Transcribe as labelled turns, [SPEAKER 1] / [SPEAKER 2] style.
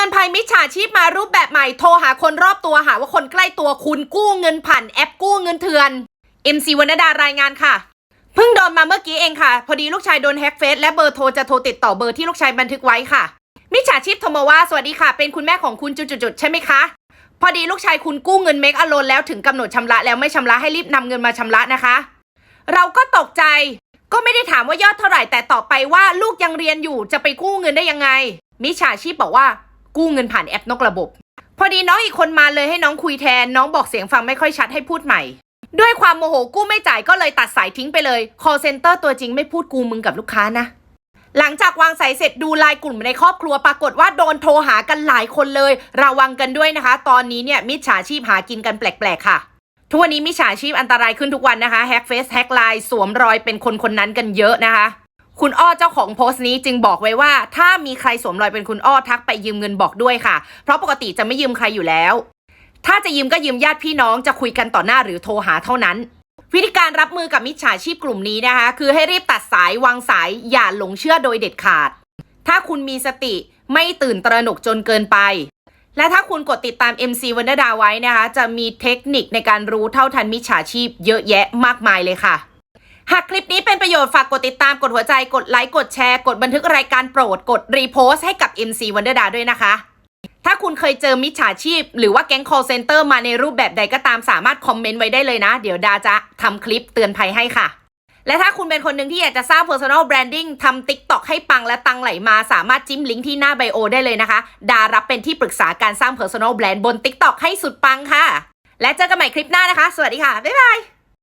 [SPEAKER 1] อนภัยมิจฉาชีพมารูปแบบใหม่โทรหาคนรอบตัวหาว่าคนใกล้ตัวคุณกู้เงินผ่านแอปกู้เงินเถื่อน MC วรรณดารายงานค่ะเพิ่งโดนมาเมื่อกี้เองค่ะ พอดีลูกชายโดนแฮ็กเฟซและเบอร์โทรจะโทรติดต่อเบอร์ที่ลูกชายบันทึกไว้ค่ะ มิจฉาชีพโทรมาว่าสวัสดีค่ะ เป็นคุณแม่ของคุณจุดๆๆใช่ไหมคะ พอดีลูกชายคุณกู้เงินเมกอโลนแล้วถึงกำหนดชำระแล้วไม่ชำระให้รีบนำเงินมาชำระนะคะ เราก็ตกใจ ก็ไม่ได้ถามว่ายอดเท่าไหร่แต่ต่อไปว่าลูกยังเรียนอยู่จะไปกู้เงินได้ยังไง มิจฉาชีพบอกว่า กู้เงินผ่านแอปนอกระบบ พอดีน้องอีกคนมาเลยให้น้องคุยแทน น้องบอกเสียงฟังไม่ค่อยชัดให้พูดใหม่ ด้วยความโมโหกู้ไม่จ่ายก็เลยตัดสายทิ้งไปเลย call center ตัวจริงไม่พูดกูมึงกับลูกค้านะ หลังจากวางสายเสร็จดูไลน์กลุ่มในครอบครัวปรากฏว่าโดนโทรหากันหลายคนเลย ระวังกันด้วยนะคะ ตอนนี้เนี่ยมิจฉาชีพหากินกันแปลกๆค่ะทุกวันนี้มิจฉาชีพอันตรายขึ้นทุกวันนะคะแฮกเฟซแฮกไลน์สวมรอยเป็นคนคนนั้นกันเยอะนะคะ คุณอ้อเจ้าของโพสต์นี้จึงบอกไว้ว่า ถ้ามีใครสวมรอยเป็นคุณอ้อทักไปยืมเงินบอกด้วยค่ะ เพราะปกติจะไม่ยืมใครอยู่แล้ว ถ้าจะยืมก็ยืมญาติพี่น้องจะคุยกันต่อหน้าหรือโทรหาเท่านั้นวิธีการรับมือกับมิจฉาชีพกลุ่มนี้นะคะ คือให้รีบตัดสายวางสายอย่าหลงเชื่อโดยเด็ดขาด ถ้าคุณมีสติไม่ตื่นตระหนกจนเกินไป และถ้าคุณกดติดตาม MC วันดาไว้นะคะ จะมีเทคนิคในการรู้เท่าทันมิจฉาชีพเยอะแยะมากมายเลยค่ะ หากคลิปนี้เป็นประโยชน์ฝากกดติดตามกดหัวใจกดไลค์กดแชร์กดบันทึกรายการโปรดกดรีโพสต์ให้กับ MC วันดาด้วยนะคะ ถ้าคุณเคยเจอมิจฉาชีพ หรือว่าแก๊ง call center มาในรูปแบบใดก็ตามสามารถคอมเมนต์ไว้ได้เลยนะ เดี๋ยวดาจะทำคลิปเตือนภัยให้ค่ะ และถ้าคุณเป็นคนหนึ่งที่อยากจะสร้าง personal branding ทำ TikTok ให้ปังและตังไหลมาสามารถจิ้มลิงก์ที่หน้าไบโอได้เลยนะคะ ดารับเป็นที่ปรึกษาการสร้าง personal brand บน TikTok ให้สุดปังค่ะ และเจอกันใหม่คลิปหน้านะคะ สวัสดีค่ะบ๊ายบาย